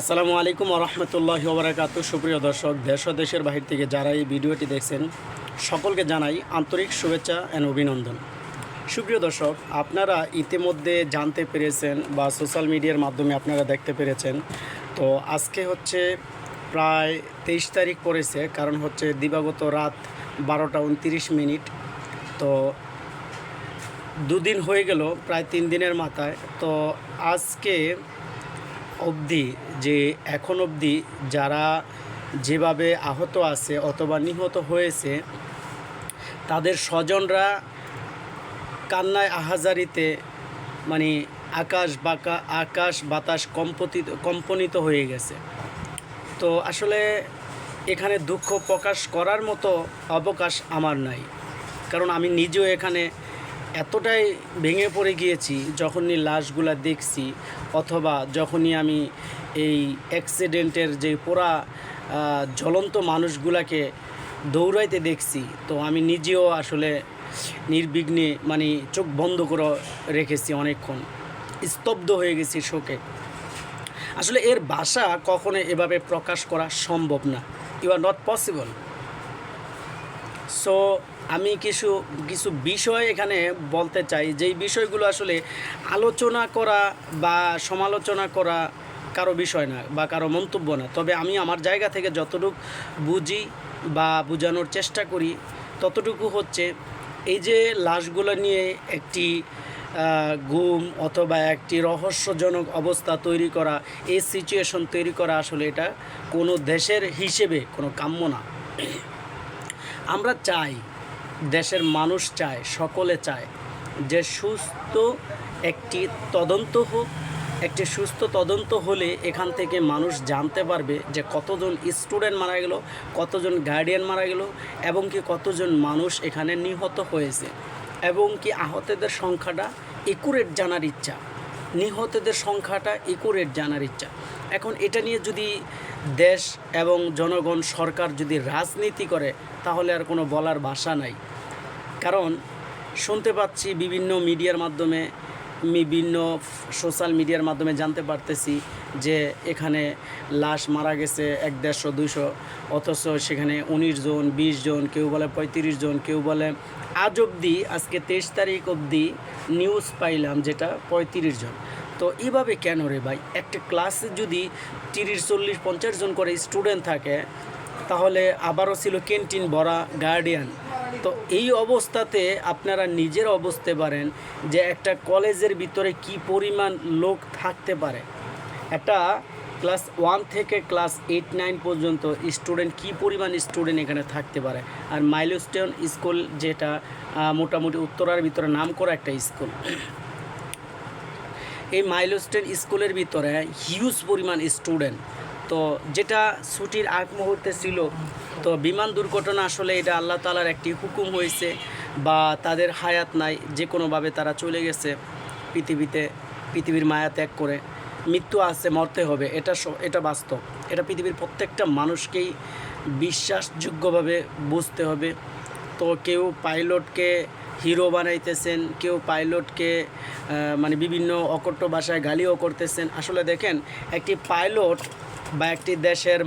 আসসালামু আলাইকুম রহমতুল্লাহ ওবরাকাত সুপ্রিয় দর্শক, দেশ দেশের বাহির থেকে যারা এই ভিডিওটি দেখছেন, সকলকে জানাই আন্তরিক শুভেচ্ছা অ্যান্ড অভিনন্দন। সুপ্রিয় দর্শক, আপনারা ইতিমধ্যে জানতে পেরেছেন বা সোশ্যাল মিডিয়ার মাধ্যমে আপনারা দেখতে পেরেছেন, তো আজকে হচ্ছে প্রায় তেইশ তারিখ পড়েছে, কারণ হচ্ছে দিবাগত রাত বারোটা উনতিরিশ মিনিট। তো দুদিন হয়ে গেল, প্রায় তিন দিনের মাথায়। তো আজকে অবধি, যে এখন অবধি যারা যেভাবে আহত আছে অথবা নিহত হয়েছে, তাদের স্বজনরা কান্নায় আহাজারিতে মানে আকাশ বাকা, আকাশ বাতাস কম্পতিত, কম্পনিত হয়ে গেছে। তো আসলে এখানে দুঃখ প্রকাশ করার মতো অবকাশ আমার নাই। কারণ আমি নিজেও এখানে এতটাই ভেঙে পড়ে গিয়েছি, যখনই লাশগুলা দেখছি, অথবা যখনই আমি এই অ্যাক্সিডেন্টের যে পোড়া জ্বলন্ত মানুষগুলাকে দৌড়াইতে দেখছি, তো আমি নিজেও আসলে নির্বিঘ্নে মানে চোখ বন্ধ করে রেখেছি অনেকক্ষণ। স্তব্ধ হয়ে গেছি শোকে। আসলে এর ভাষা কখনো এভাবে প্রকাশ করা সম্ভব না। You are not possible so আমি কিছু কিছু বিষয় এখানে বলতে চাই। যেই বিষয়গুলো আসলে আলোচনা করা বা সমালোচনা করা কারও বিষয় না বা কারও মন্তব্য না, তবে আমি আমার জায়গা থেকে যতটুকু বুঝি বা বোঝানোর চেষ্টা করি, ততটুকু হচ্ছে এই যে লাশগুলো নিয়ে একটি গুম অথবা একটি রহস্যজনক অবস্থা তৈরি করা, এই সিচুয়েশন তৈরি করা আসলে এটা কোনো দেশের হিসেবে কোনো কাম্য না। আমরা চাই, দেশের মানুষ চায়, সকলে চায়, যে সুস্থ একটি তদন্ত হোক, একটি সুস্থ তদন্ত হলে এখান থেকে মানুষ জানতে পারবে যে কতজন স্টুডেন্ট মারা গেল, কতজন গার্ডিয়ান মারা গেল, এবং কি কতজন মানুষ এখানে নিহত হয়েছে, এবং কি আহতদের সংখ্যাটা একুরেট জানার ইচ্ছা। নিহতদের সংখ্যাটা একুরেট জানার ইচ্ছা। এখন এটা নিয়ে যদি দেশ এবং জনগণ, সরকার যদি রাজনীতি করে, তাহলে আর কোনো বলার ভাষা নাই। কারণ শুনতে পাচ্ছি বিভিন্ন মিডিয়ার মাধ্যমে বিভিন্ন সোশ্যাল মিডিয়ার মাধ্যমে জানতে পারতেছি যে এখানে লাশ মারা গেছে এক দেড়শো, দুইশো, অথচ সেখানে উনিশ জন, বিশ জন, কেউ বলে পঁয়ত্রিশ জন, কেউ বলে আজ অবধি, আজকে তেইশ তারিখ অবধি নিউজ পাইলাম যেটা পঁয়ত্রিশ জন। তো এইভাবে কেন রে ভাই? একটা ক্লাসে যদি তিরিশ, চল্লিশ, পঞ্চাশ জন করে স্টুডেন্ট থাকে, তাহলে আবারও ছিল ক্যান্টিন ভরা গার্ডিয়ান তো এই অবস্থাতে আপনারা নিজের বুঝতে পারেন যে একটা কলেজের ভিতরে কি পরিমাণ লোক থাকতে পারে। একটা ক্লাস ওয়ান থেকে ক্লাস এইট, নাইন পর্যন্ত স্টুডেন্ট কি পরিমাণ স্টুডেন্ট এখানে থাকতে পারে। আর মাইলস্টোন স্কুল যেটা মোটামুটি উত্তরার ভিতরে নাম করা একটা স্কুল। এই মাইলস্টোন স্কুলের ভিতরে হিউজ পরিমাণ স্টুডেন্ট। তো যেটা ছুটির আগ মুহূর্তে ছিল, তো বিমান দুর্ঘটনা আসলে এটা আল্লাহ তালার একটি হুকুম হয়েছে বা তাদের হায়াত নাই, যে কোনোভাবে তারা চলে গেছে পৃথিবীতে, পৃথিবীর মায়া ত্যাগ করে। মৃত্যু আছে, মরতে হবে, এটা এটা বাস্তব। এটা পৃথিবীর প্রত্যেকটা মানুষকেই বিশ্বাসযোগ্যভাবে বুঝতে হবে। তো কেউ পাইলটকে হিরো বানাইতেছেন, কেউ পাইলটকে মানে বিভিন্ন অকট্য ভাষায় গালিও করতেছেন। আসলে দেখেন, একটি পাইলট বা একটি দেশের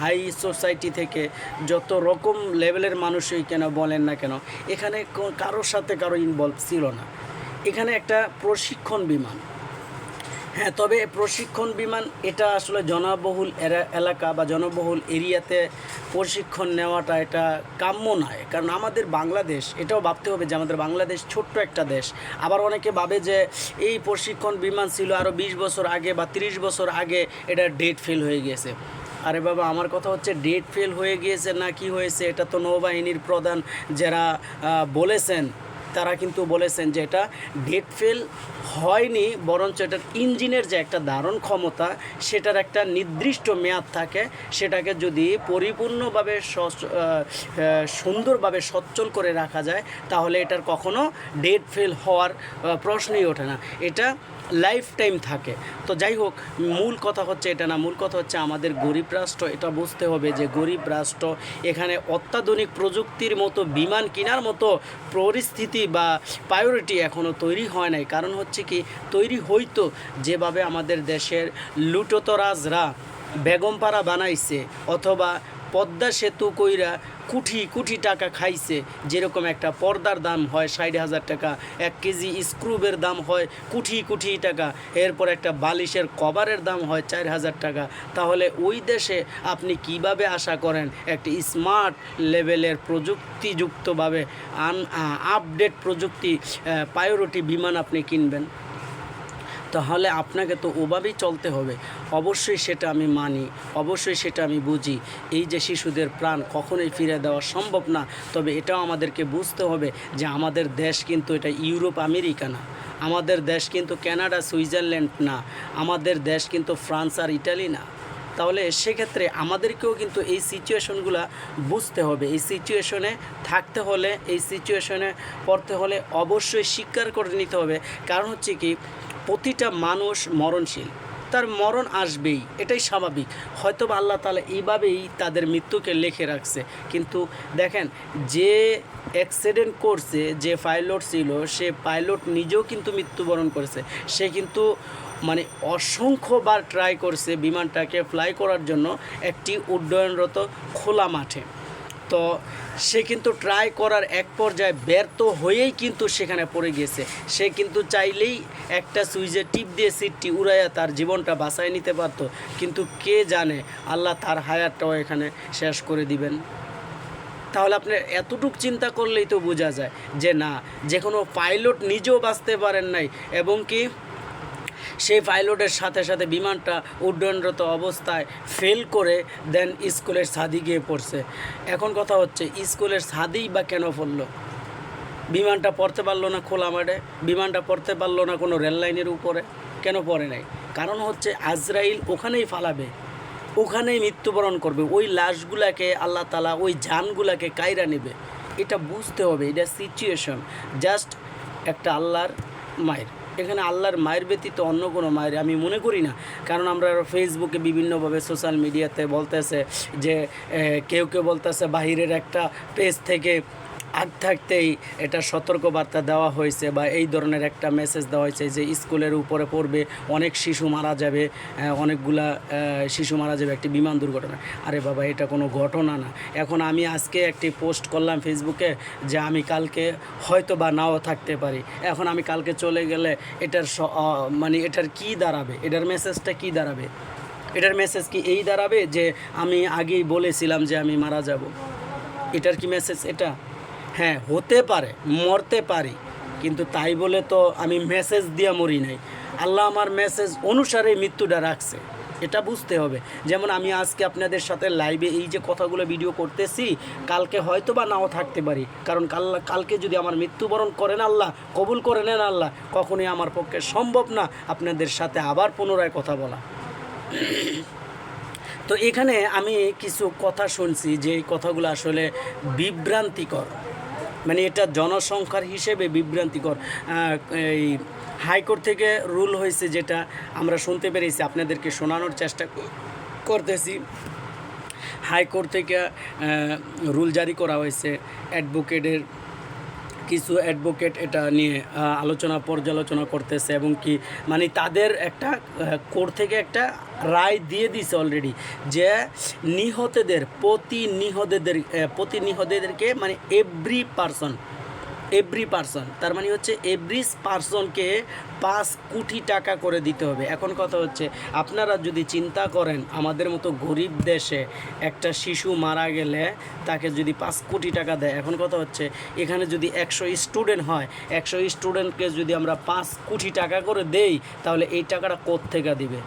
হাই সোসাইটি থেকে যত রকম লেভেলের মানুষই কেন বলেন না কেন, এখানে কারোর সাথে কারও ইনভলভ ছিল না। এখানে একটা প্রশিক্ষণ বিমান। হ্যাঁ তবে প্রশিক্ষণ বিমান এটা আসলে জনবহুল এলাকা বা জনবহুল এরিয়াতে প্রশিক্ষণ নেওয়াটা এটা কাম্য নয়। কারণ আমাদের বাংলাদেশ, এটাও ভাবতে হবে যে আমাদের বাংলাদেশ ছোট্ট একটা দেশ। আবার অনেকে ভাবে যে এই প্রশিক্ষণ বিমান ছিল আরও বিশ বছর আগে বা তিরিশ বছর আগে, এটা ডেট ফেল হয়ে গিয়েছে আরে বাবা, আমার কথা হচ্ছে ডেট ফেল হয়ে গিয়েছে না কি হয়েছে, এটা তো নৌবাহিনীর প্রধান যারা বলেছেন তারা কিন্তু বলেছেন যে এটা ডেট ফেল হয়নি, বরঞ্চ এটার ইঞ্জিনের যে একটা ধারণ ক্ষমতা, সেটার একটা নির্দিষ্ট মেয়াদ থাকে, সেটাকে যদি পরিপূর্ণভাবে সুন্দরভাবে সচ্ছল করে রাখা যায়, তাহলে এটার কখনো ডেট ফেল হওয়ার প্রশ্নই ওঠে না। এটা লাইফ টাইম থাকে। তো যাই হোক, মূল কথা হচ্ছে এটা না, মূল কথা হচ্ছে আমাদের গরিব রাষ্ট্র, এটা বুঝতে হবে যে গরিব রাষ্ট্র এখানে অত্যাধুনিক প্রযুক্তির মতো, বিমান কেনার মতো পরিস্থিতি বা প্রায়োরিটি এখনও তৈরি হয় নাই। কারণ হচ্ছে কি, তৈরি হইতো যেভাবে আমাদের দেশের লুটতরাজরা বেগমপাড়া বানাইছে, অথবা পদ্মা সেতু কইরা কুঠি কুঠি টাকা খাইছে। যেরকম একটা পর্দার দাম হয় ষাট হাজার টাকা, এক কেজি স্ক্রুবের দাম হয় কুঠি কুঠি টাকা। এরপর একটা বালিশের কভারের দাম হয় চার হাজার টাকা। তাহলে ওই দেশে আপনি কীভাবে আশা করেন একটি স্মার্ট লেভেলের প্রযুক্তিযুক্তভাবে আন আপডেট প্রযুক্তি প্রায়োরিটি বিমান আপনি কিনবেন? তাহলে আপনাকে তো ওভাবেই চলতে হবে। অবশ্যই সেটা আমি মানি, অবশ্যই সেটা আমি বুঝি। এই যে শিশুদের প্রাণ কখনোই ফিরে দেওয়া সম্ভব না, তবে এটাও আমাদেরকে বুঝতে হবে যে আমাদের দেশ কিন্তু এটা ইউরোপ, আমেরিকা না। আমাদের দেশ কিন্তু কানাডা, সুইজারল্যান্ড না। আমাদের দেশ কিন্তু ফ্রান্স আর ইটালি না। তাহলে সেক্ষেত্রে আমাদেরকেও কিন্তু এই সিচুয়েশনগুলো বুঝতে হবে। এই সিচুয়েশনে থাকতে হলে, এই সিচুয়েশনে পড়তে হলে অবশ্যই স্বীকার করে নিতে হবে। কারণ হচ্ছে কি প্রতিটা মানুষ মরণশীল। তার মরণ আসবেই, এটাই স্বাভাবিক। হয়তো বা আল্লাহ তালা এইভাবেই তাদের মৃত্যুকে লেখে রাখছে। কিন্তু দেখেন, যে অ্যাক্সিডেন্ট করছে, যে পাইলট ছিল, সে পাইলট নিজেও কিন্তু মৃত্যুবরণ করেছে। সে কিন্তু মানে অসংখ্যবার ট্রাই করছে বিমানটাকে ফ্লাই করার জন্য একটি উড্ডয়নরত খোলা মাঠে। তো সে কিন্তু ট্রাই করার এক পর্যায়ে ব্যর্থ হয়েই কিন্তু সেখানে পড়ে গিয়েছে সে কিন্তু চাইলেই একটা সুইচে টিপ দিয়ে সিটটি উড়াইয়া তার জীবনটা বাঁচায় নিতে পারতো। কিন্তু কে জানে, আল্লাহ তার হায়ারটাও এখানে শেষ করে দিবেন। তাহলে আপনি এতটুক চিন্তা করলেই তো বোঝা যায় যে না, যে কোনো পাইলট নিজেও বাঁচতে পারেন নাই। এবং কি সেই পাইলটের সাথে সাথে বিমানটা উড্ডয়নরত অবস্থায় ফেল করে দেন স্কুলের ছাদি গিয়ে পড়ছে। এখন কথা হচ্ছে, স্কুলের ছাদেই বা কেন পড়ল? বিমানটা পড়তে পারল না খোলা মাঠে? বিমানটা পড়তে পারল না কোনো রেল লাইনের উপরে? কেন পড়ে নাই? কারণ হচ্ছে আজরাইল ওখানেই ফালাবে, ওখানেই মৃত্যুবরণ করবে। ওই লাশগুলাকে আল্লাহ তালা ওই জানগুলাকে কায়রা নেবে। এটা বুঝতে হবে, এটা সিচুয়েশন জাস্ট একটা আল্লাহর মায়ের। এখানে আল্লাহর মায়ের ব্যতীত অন্য কোনো মায়ের আমি মনে করি না। কারণ আমরা ফেসবুকে বিভিন্নভাবে সোশ্যাল মিডিয়াতে বলতেছে যে কেউ কেউ বলতেছে বাহিরের একটা পেজ থেকে আগ থাকতেই এটা সতর্কবার্তা দেওয়া হয়েছে বা এই ধরনের একটা মেসেজ দেওয়া হয়েছে যে স্কুলের উপরে পড়বে, অনেক শিশু মারা যাবে অনেকগুলা শিশু মারা যাবে, একটি বিমান দুর্ঘটনা। আরে বাবা, এটা কোনো ঘটনা না। এখন আমি আজকে একটি পোস্ট করলাম ফেসবুকে যে আমি কালকে হয়তো বা নাও থাকতে পারি। এখন আমি কালকে চলে গেলে এটার মানে এটার কি দাঁড়াবে? এটার মেসেজটা কি দাঁড়াবে? এটার মেসেজ কি এই দাঁড়াবে যে আমি আগেই বলেছিলাম যে আমি মারা যাব? এটার কি মেসেজ এটা? হ্যাঁ হতে পারে, মরতে পারি। কিন্তু তাই বলে তো আমি মেসেজ দিয়ে মরি নাই। আল্লাহ আমার মেসেজ অনুসারে মৃত্যুটা রাখছে। এটা বুঝতে হবে। যেমন আমি আজকে আপনাদের সাথে লাইভে এই যে কথাগুলো ভিডিও করতেছি, কালকে হয়তো বা নাও থাকতে পারি। কারণ কাল কালকে যদি আমার মৃত্যুবরণ করেন আল্লাহ, কবুল করে নেন আল্লাহ, কখনোই আমার পক্ষে সম্ভব না আপনাদের সাথে আবার পুনরায় কথা বলা। তো এখানে আমি কিছু কথা শুনছি যে কথাগুলো আসলে বিভ্রান্তিকর। মানে এটা জনসংখ্যার হিসেবে বিভ্রান্তিকর। এই হাইকোর্ট থেকে রুল হয়েছে যেটা আমরা শুনতে পেরেছি, আপনাদেরকে শোনানোর চেষ্টা করতেছি। হাইকোর্ট থেকে রুল জারি করা হয়েছে, অ্যাডভোকেটের কিছু অ্যাডভোকেট এটা নিয়ে আলোচনা, পর্যালোচনা করতেছে এবং কি মানে তাদের একটা কোর্ট থেকে একটা রায় দিয়ে দিছে অলরেডি যে নিহতদের প্রতি নিহতদের প্রতি নিহতদেরকে মানে এভরি পারসন এভরি পারসন তার মানে হচ্ছে এভরি পারসনকে পাঁচ কোটি টাকা করে দিতে হবে। এখন কথা হচ্ছে, আপনারা যদি চিন্তা করেন, আমাদের মতো গরিব দেশে একটা শিশু মারা গেলে তাকে যদি পাঁচ কোটি টাকা দেয়, এখন কথা হচ্ছে, এখানে যদি একশো স্টুডেন্ট হয়, একশো স্টুডেন্টকে যদি আমরা পাঁচ কোটি টাকা করে দেই, তাহলে এই টাকাটা কোত্থেকে দিবে?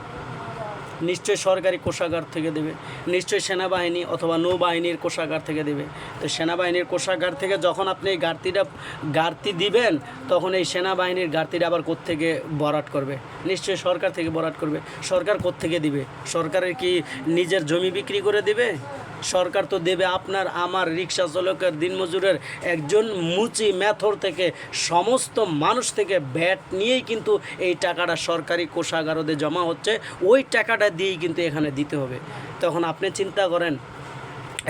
নিশ্চয়ই সরকারি কোষাগার থেকে দেবে। নিশ্চয়ই সেনাবাহিনী অথবা নৌবাহিনীর কোষাগার থেকে দেবে। তো সেনাবাহিনীর কোষাগার থেকে যখন আপনি এই ঘাটতিটা, ঘাটতি দিবেন, তখন এই সেনাবাহিনীর ঘাটতিটা আবার কোত্থেকে বরাট করবে? নিশ্চয়ই সরকার থেকে বরাট করবে। সরকার কোত্থেকে দিবে? সরকারের কি নিজের জমি বিক্রি করে দিবে? সরকার তো দেবে আপনার, আমার রিক্সা চালকের, দিনমজুরের একজন মুচি মেথর থেকে সমস্ত মানুষ থেকে ব্যাট নিয়েই কিন্তু এই টাকাটা সরকারি কোষাগারদে জমা হচ্ছে। ওই টাকাটা দিয়েই কিন্তু এখানে দিতে হবে। তখন আপনি চিন্তা করেন,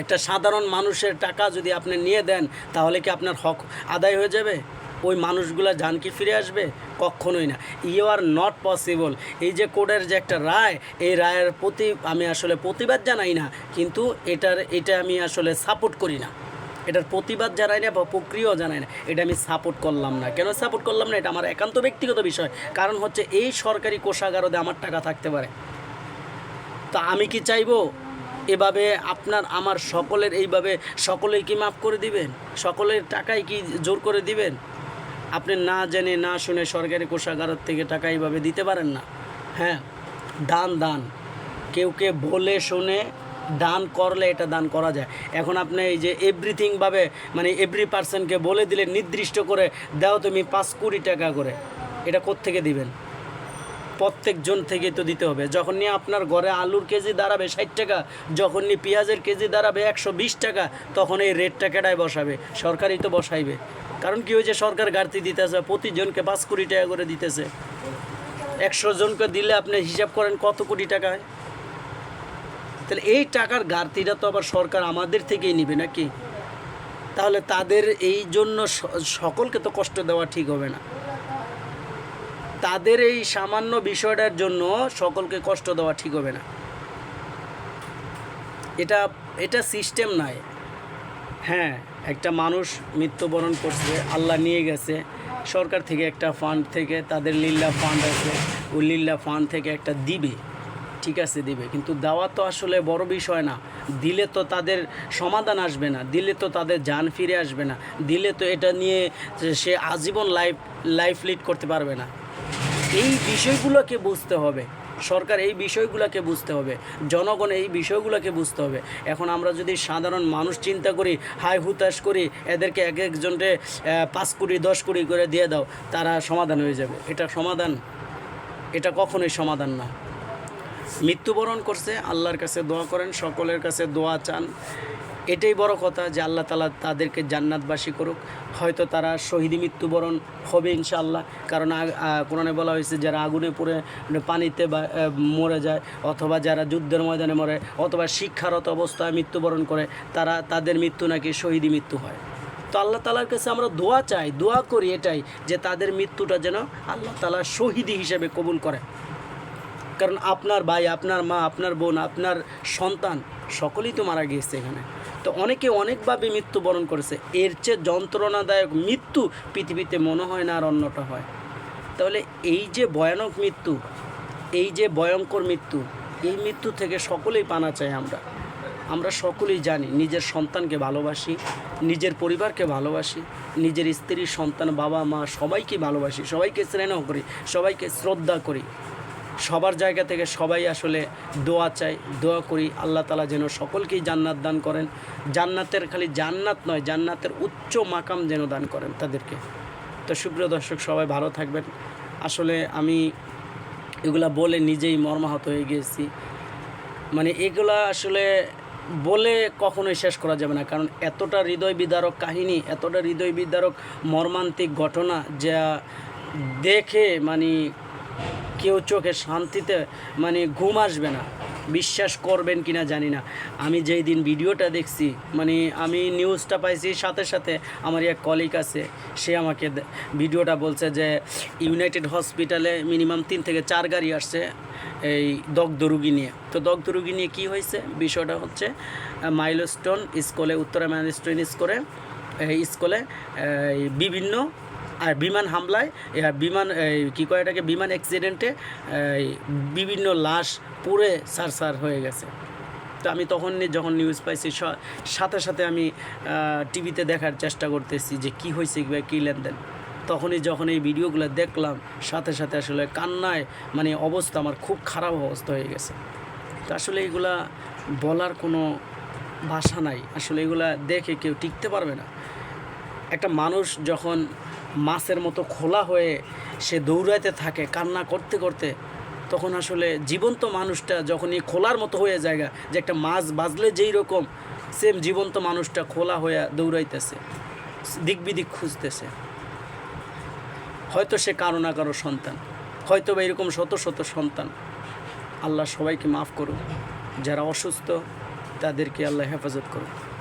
একটা সাধারণ মানুষের টাকা যদি আপনি নিয়ে দেন, তাহলে কি আপনার হক আদায় হয়ে যাবে? ওই মানুষগুলা যান কি ফিরে আসবে? কখনোই না। ইউ আর নট পসিবল এই যে কোর্টের যে একটা রায়, এই রায়ের প্রতি আমি আসলে প্রতিবাদ জানাই না, কিন্তু এটার, এটা আমি আসলে সাপোর্ট করি না। এটার প্রতিবাদ জানাই না বা প্রক্রিয়াও জানাই না। এটা আমি সাপোর্ট করলাম না। কেন সাপোর্ট করলাম না? এটা আমার একান্ত ব্যক্তিগত বিষয়। কারণ হচ্ছে এই সরকারি কোষাগারদে আমার টাকা থাকতে পারে। তা আমি কি চাইব? এভাবে আপনার, আমার সকলের এইভাবে সকলেই কি মাফ করে দিবেন? সকলের টাকাই কি জোর করে দিবেন? আপনি না জেনে, না শুনে সরকারি কোষাগারের থেকে টাকা এইভাবে দিতে পারেন না। হ্যাঁ দান দান। কেউ কে বলে, শুনে দান করলে এটা দান করা যায়। এখন আপনি এই যে এভরিথিংভাবে মানে এভরি পার্সনকে বলে দিলে নির্দিষ্ট করে দাও তুমি পাঁচ কোটি টাকা করে, এটা কোত্থেকে দিবেন? প্রত্যেকজন থেকে তো দিতে হবে। যখন নিয়ে আপনার ঘরে আলুর কেজি দাঁড়াবে ষাট টাকা, যখন নিয়ে পেঁয়াজের কেজি দাঁড়াবে একশো বিশ টাকা, তখন এই রেটটা কেটায় বসাবে? সরকারই তো বসাইবে। কারণ কি হয়েছে, সরকার ঘাটতি দিতেছে, প্রতিজনকে পাঁচ কোটি টাকা করে দিতেছে। একশো জনকে দিলে আপনি হিসাব করেন কত কোটি টাকা তাহলে এই টাকার ঘাটতিটা তো আবার সরকার আমাদের থেকেই নিবে নাকি? তাহলে তাদের এই জন্য সকলকে তো কষ্ট দেওয়া ঠিক হবে না। তাদের এই সামান্য বিষয়টার জন্য সকলকে কষ্ট দেওয়া ঠিক হবে না। এটা এটা সিস্টেম নয় হ্যাঁ। একটা মানুষ মৃত্যুবরণ করছে, আল্লাহ নিয়ে গেছে। সরকার থেকে একটা ফান্ড থেকে, তাদের লিল্লা ফান্ড আছে। ওই লিল্লা ফান্ড থেকে একটা দিবে। ঠিক আছে, দিবে। কিন্তু দেওয়া তো আসলে বড় বিষয় না। দিলে তো তাদের সমাধান আসবে না। দিলে তো তাদের যান ফিরে আসবে না। দিলে তো এটা নিয়ে সে আজীবন লাইফ লাইফ লিড করতে পারবে না। এই বিষয়গুলোকে বুঝতে হবে। সরকার এই বিষয়গুলোকে বুঝতে হবে, জনগণ এই বিষয়গুলোকে বুঝতে হবে। এখন আমরা যদি সাধারণ মানুষ চিন্তা করি হাই হুতাশ করি, এদেরকে এক একজনকে পাঁচ কোটি, দশ কোটি করে দিয়ে দাও, তারা সমাধান হয়ে যাবে। এটা সমাধান, এটা কখনোই সমাধান না। মৃত্যুবরণ করছে, আল্লাহর কাছে দোয়া করেন, সকলের কাছে দোয়া চান। এটাই বড় কথা যে আল্লাহ তালা তাদেরকে জান্নাতবাসী করুক। হয়তো তারা শহীদি মৃত্যুবরণ হবে ইনশাআল্লাহ। কারণ কোরআনে বলা হয়েছে, যারা আগুনে পড়ে পানিতে মরে যায় অথবা যারা যুদ্ধের ময়দানে মরে অথবা শিক্ষারত অবস্থায় মৃত্যুবরণ করে, তারা তাদের মৃত্যু নাকি শহীদি মৃত্যু হয়। তো আল্লাহ তালার কাছে আমরা দোয়া চাই, দোয়া করি এটাই যে তাদের মৃত্যুটা যেন আল্লাহ তালা শহীদি হিসেবে কবুল করে। কারণ আপনার ভাই, আপনার মা, আপনার বোন, আপনার সন্তান সকলেই তো মারা গিয়েছে এখানে। তো অনেকে অনেকভাবে মৃত্যুবরণ করেছে। এর চেয়ে যন্ত্রণাদায়ক মৃত্যু পৃথিবীতে মনে হয় না আর অন্যটা হয়। তাহলে এই যে ভয়ানক মৃত্যু, এই যে ভয়ঙ্কর মৃত্যু, এই মৃত্যু থেকে সকলেই পানা চাই আমরা। আমরা সকলেই জানি নিজের সন্তানকে ভালোবাসি, নিজের পরিবারকে ভালোবাসি, নিজের স্ত্রী, সন্তান, বাবা, মা সবাইকে ভালোবাসি, সবাইকে স্নেহ করি, সবাইকে শ্রদ্ধা করি। সবার জায়গা থেকে সবাই আসলে দোয়া চাই দোয়া করি আল্লাহ তালা যেন সকলকেই জান্নাত দান করেন। জান্নাতের খালি জান্নাত নয়, জান্নাতের উচ্চ মাকাম যেন দান করেন তাদেরকে। তো সুপ্রিয় দর্শক, সবাই ভালো থাকবেন। আসলে আমি এগুলা বলে নিজেই মর্মাহত হয়ে গিয়েছি মানে এগুলা আসলে বলে কখনোই শেষ করা যাবে না, কারণ এতটা হৃদয় বিদারক কাহিনী, এতটা হৃদয় বিদারক মর্মান্তিক ঘটনা যা দেখে মানে কেউ চোখে শান্তিতে মানে ঘুম আসবে না। বিশ্বাস করবেন কি না জানি না। আমি যেই দিন ভিডিওটা দেখছি মানে আমি নিউজটা পাইছি সাথে সাথে আমার এক কলিগ আছে, সে আমাকে ভিডিওটা বলছে যে ইউনাইটেড হসপিটালে মিনিমাম তিন থেকে চার গাড়ি আসছে এই দগ্ধ রুগী নিয়ে। তো দগ্ধ রুগী নিয়ে কী হয়েছে? বিষয়টা হচ্ছে মাইলস্টোন স্কুলে উত্তরা মাইলস্টোন স্কুলে, এই স্কুলে বিভিন্ন আর বিমান হামলায় বিমান কী কয় এটাকে, বিমান অ্যাক্সিডেন্টে বিভিন্ন লাশ পুড়ে সারসার হয়ে গেছে। তো আমি তখন যখন নিউজ পাইছি সাথে সাথে আমি টিভিতে দেখার চেষ্টা করতেছি যে কি হয়েছে বা কী লেনদেন। তখনই যখন এই ভিডিওগুলো দেখলাম, সাথে সাথে আসলে কান্নায় মানে অবস্থা আমার খুব খারাপ অবস্থা হয়ে গেছে। তো আসলে এগুলা বলার কোনো ভাষা নাই। আসলে এগুলা দেখে কেউ টিকতে পারবে না। একটা মানুষ যখন মাছের মতো খোলা হয়ে সে দৌড়াইতে থাকে, কান্না করতে করতে, তখন আসলে জীবন্ত মানুষটা যখনই খোলার মতো হয়ে যায় যে একটা মাছ বাজলে যেই রকম সেম জীবন্ত মানুষটা খোলা হয়ে দৌড়াইতেছে দিক বিদিক খুঁজতেছে। হয়তো সে কারও না কারও সন্তান, হয়তো বা এরকম শত শত সন্তান। আল্লাহ সবাইকে মাফ করুক, যারা অসুস্থ, তাদেরকে আল্লাহ হেফাজত করুক।